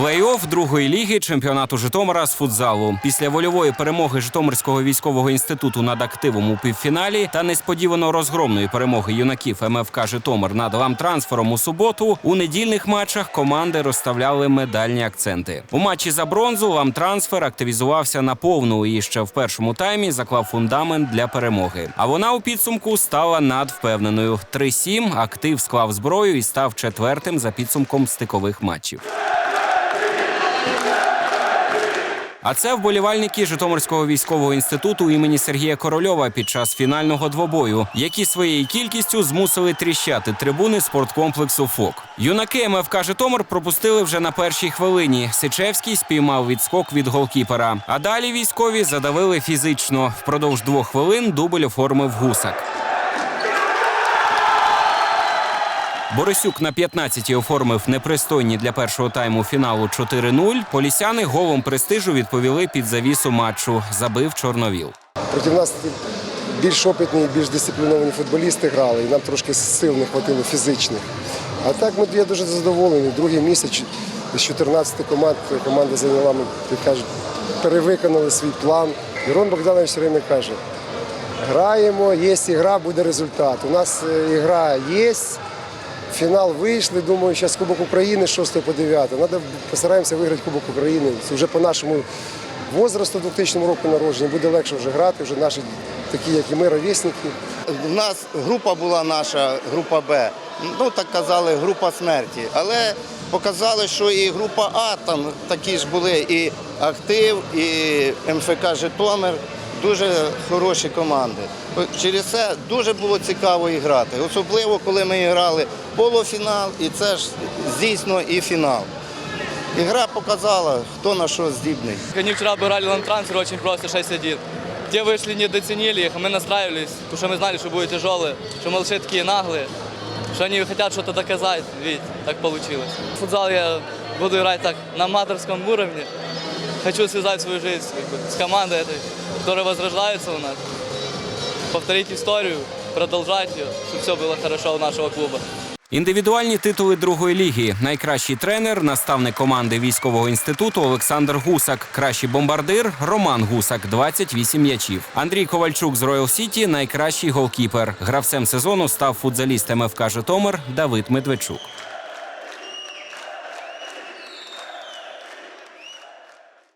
Плей-офф другої ліги чемпіонату Житомира з футзалу. Після вольової перемоги Житомирського військового інституту над активом у півфіналі та несподівано розгромної перемоги юнаків МФК Житомир над ламтрансфером у суботу. У недільних матчах команди розставляли медальні акценти. У матчі за бронзу ламтрансфер активізувався на повну і ще в першому таймі заклав фундамент для перемоги. А вона у підсумку стала надвпевненою. 3-7 актив склав зброю і став четвертим за підсумком стикових матчів. А це вболівальники Житомирського військового інституту імені Сергія Корольова під час фінального двобою, які своєю кількістю змусили тріщати трибуни спорткомплексу ФОК. Юнаки МФК Житомир пропустили вже на першій хвилині. Сичевський спіймав відскок від голкіпера. А далі військові задавили фізично. Впродовж двох хвилин дубль оформив гусак. Борисюк на 15-й оформив непристойні для першого тайму фіналу 4-0. Полісяни голом престижу відповіли під завісу матчу. Забив Чорновіл. Проти нас більш опитні, більш дисципліновані футболісти грали, і нам трошки сил не хватило фізичних. А так ми я дуже задоволений. Другий місяць з 14 команд команда зайняла, як кажуть, перевиконали свій план. Ірон Богданович все время каже: граємо, є ігра, буде результат. У нас е, ігра є. Фінал вийшли, думаю, зараз Кубок України з 6 по 9. Надо постараємося виграти Кубок України. Це вже по нашому возрасту 2000 року народження. Буде легше вже грати, вже наші такі, як і ми, ровесники. У нас група була наша, група Б. Ну так казали, група смерті. Але показали, що і група А там такі ж були, і актив, і МФК Житомир Дуже хороші команди. Через це дуже було цікаво і грати. Особливо, коли ми грали полуфінал, і це ж дійсно і фінал. Ігра показала, хто на що здібний. Они вчера обыграли лантрансфер очень просто 6-1. Те вышли, недооценили их, а мы настраивались, потому что мы знали, что будет тяжелые, что малыши такие наглые, что они хотят что-то доказать, видите, так получилось. В футзал я буду играть так на аматорском уровне. Хочу связать свою жизнь как бы, с командой этой, которая возрождается у нас. Повторить историю, продолжать ее, чтобы все было хорошо у нашего клуба. Індивідуальні титули другої ліги. Найкращий тренер, наставник команди військового інституту Олександр Гусак. Кращий бомбардир Роман Гусак, 28 м'ячів. Андрій Ковальчук з Роял Сіті найкращий голкіпер. Гравцем сезону став футзаліст МФК Житомир Давид Медведчук.